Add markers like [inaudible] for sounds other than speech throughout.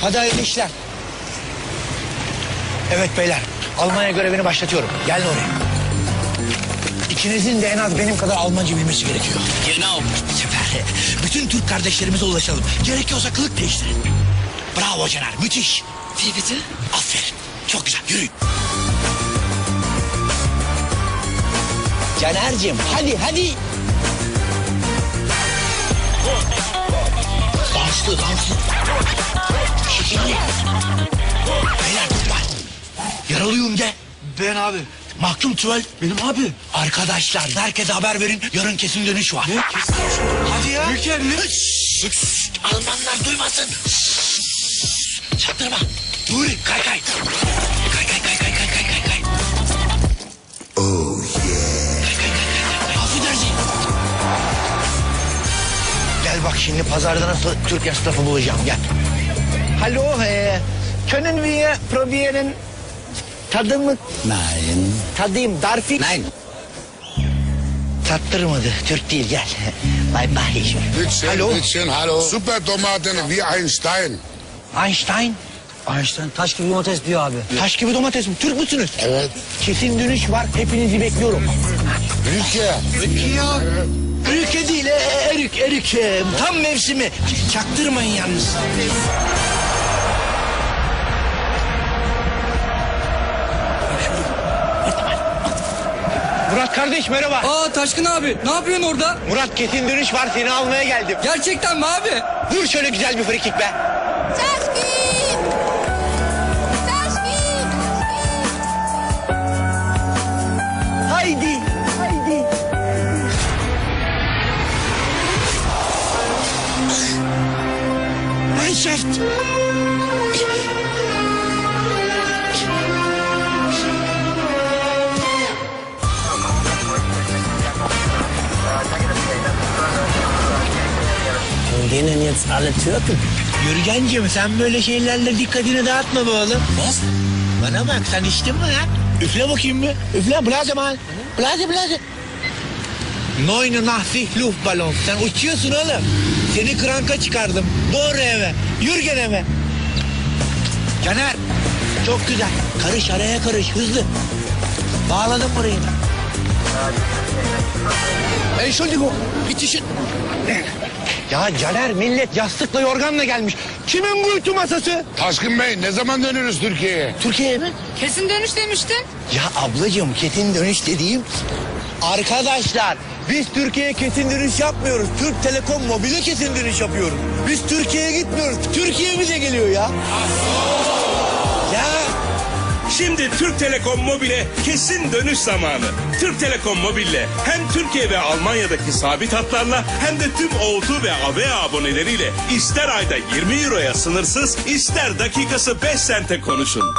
Hadi hayırlı işler. Evet beyler. Almanya görevini başlatıyorum. Gelin oraya. İkinizin de en az benim kadar Almanca bilmesi gerekiyor. Genau. Sefer bütün Türk kardeşlerimize ulaşalım. Gerekiyorsa kılık değiştirin. Bravo Caner, müthiş. Wie bitte? Aferin. Çok güzel, yürüyün. Caner'cim, hadi hadi. Danslı, danslı. Şekilli. Beyler tutmayın. Yaralıyım de. Ben abi. Mahkum tüvel. Benim abi. Arkadaşlar herkese haber verin. Yarın kesin dönüş var. Ne? Hadi ya. Ülker mi? Almanlar duymasın. Çaktırma. Nuri kay kay. Kay kay kay kay kay kay kay kay. Oh yeah. Kay kay kay kay kay. Affedersin. Gel bak şimdi pazarda nasıl Türk esnafı bulacağım gel. Hallo, e, können wir probieren tadımı Nein. tadayım darfi? Nein. Tattırmadı. Türk değil gel. [laughs] Bay bay. Bittchen, Hallo? bittchen, hallo. Supertomaten wie ein Stein. Einstein. Einstein taş gibi domates diyor abi. Taş gibi domates mi? Türk müsünüz? Evet. Kesin dönüş var. Hepinizi bekliyorum. Ülke. Ya. Ülke değil. e, e, erik, erik. Tam mevsimi. Çaktırmayın yalnız. Murat kardeş merhaba. Aa Taşkın abi ne yapıyorsun orada? Murat kesin dönüş var. Seni almaya geldim. Gerçekten mi abi? Vur şöyle güzel bir frikik be. Taşkın! Taşkın! Haydi. Haydi. Mannschaft. Denen jetzt alle Türken. Yürügencim sen böyle şeylerle dikkatini dağıtma be oğlum. Bas. Bana bak sen içtin mi ya? Üfle bakayım mı? Üfle blaze mal. Blaze blaze. Neune Nachtsich Luftballon. Sen uçuyorsun oğlum. Seni kranka çıkardım. Doğru eve. Yürü gene eve. Caner. Çok güzel. Karış araya karış hızlı. Bağladım burayı. Entschuldigung. Bitişin. Ya Caner millet yastıkla yorganla gelmiş. Kimin bu ütü masası? Taşkın Bey ne zaman dönürüz Türkiye'ye? Türkiye'ye mi? Kesin dönüş demiştin. Ya ablacığım kesin dönüş dediğim... Arkadaşlar biz Türkiye'ye kesin dönüş yapmıyoruz. Türk Telekom Mobil'e kesin dönüş yapıyoruz. Biz Türkiye'ye gitmiyoruz. Türkiye bize geliyor ya. Ya Şimdi Türk Telekom Mobil'e kesin dönüş zamanı. Türk Telekom Mobil'le hem Türkiye ve Almanya'daki sabit hatlarla hem de tüm O2 ve AVE aboneleriyle ister ayda 20 euroya sınırsız ister dakikası 5 sente konuşun.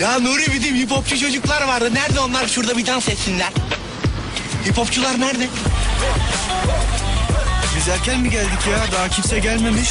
Ya Nuri bizim hip hopçu çocuklar vardı. Nerede onlar? Şurada bir dans etsinler. Hip hopçular nerede? Biz erken mi geldik ya? Daha kimse gelmemiş.